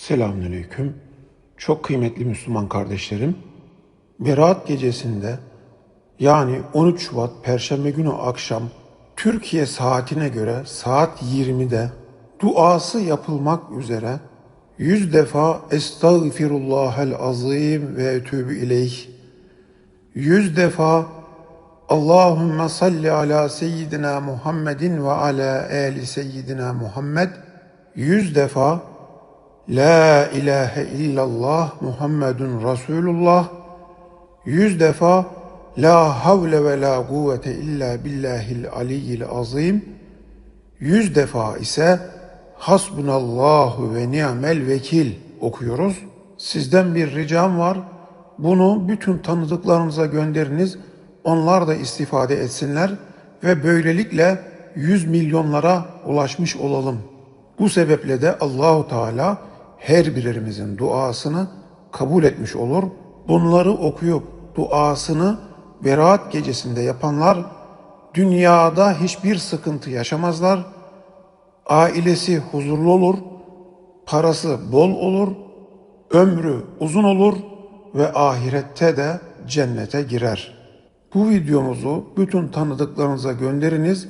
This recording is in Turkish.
Selamünaleyküm. Çok kıymetli Müslüman kardeşlerim. Berat gecesinde yani 13 Şubat Perşembe günü akşam Türkiye saatine göre saat 20'de duası yapılmak üzere 100 defa Estağfirullahel azim ve etûbü ileyh 100 defa Allahümme salli ala seyyidina Muhammedin ve ala ali seyyidina Muhammed 100 defa La ilahe illallah Muhammedun Resulullah yüz defa La havle ve la kuvvete illa billahil aliyyil azim yüz defa ise Hasbunallahu ve ni'mel vekil okuyoruz. Sizden bir ricam var. Bunu bütün tanıdıklarınıza gönderiniz. Onlar da istifade etsinler ve böylelikle 100 milyonlara ulaşmış olalım. Bu sebeple de Allahu Teala her birimizin duasını kabul etmiş olur. Bunları okuyup duasını Berat gecesinde yapanlar dünyada hiçbir sıkıntı yaşamazlar. Ailesi huzurlu olur, parası bol olur, ömrü uzun olur ve ahirette de cennete girer. Bu videomuzu bütün tanıdıklarınıza gönderiniz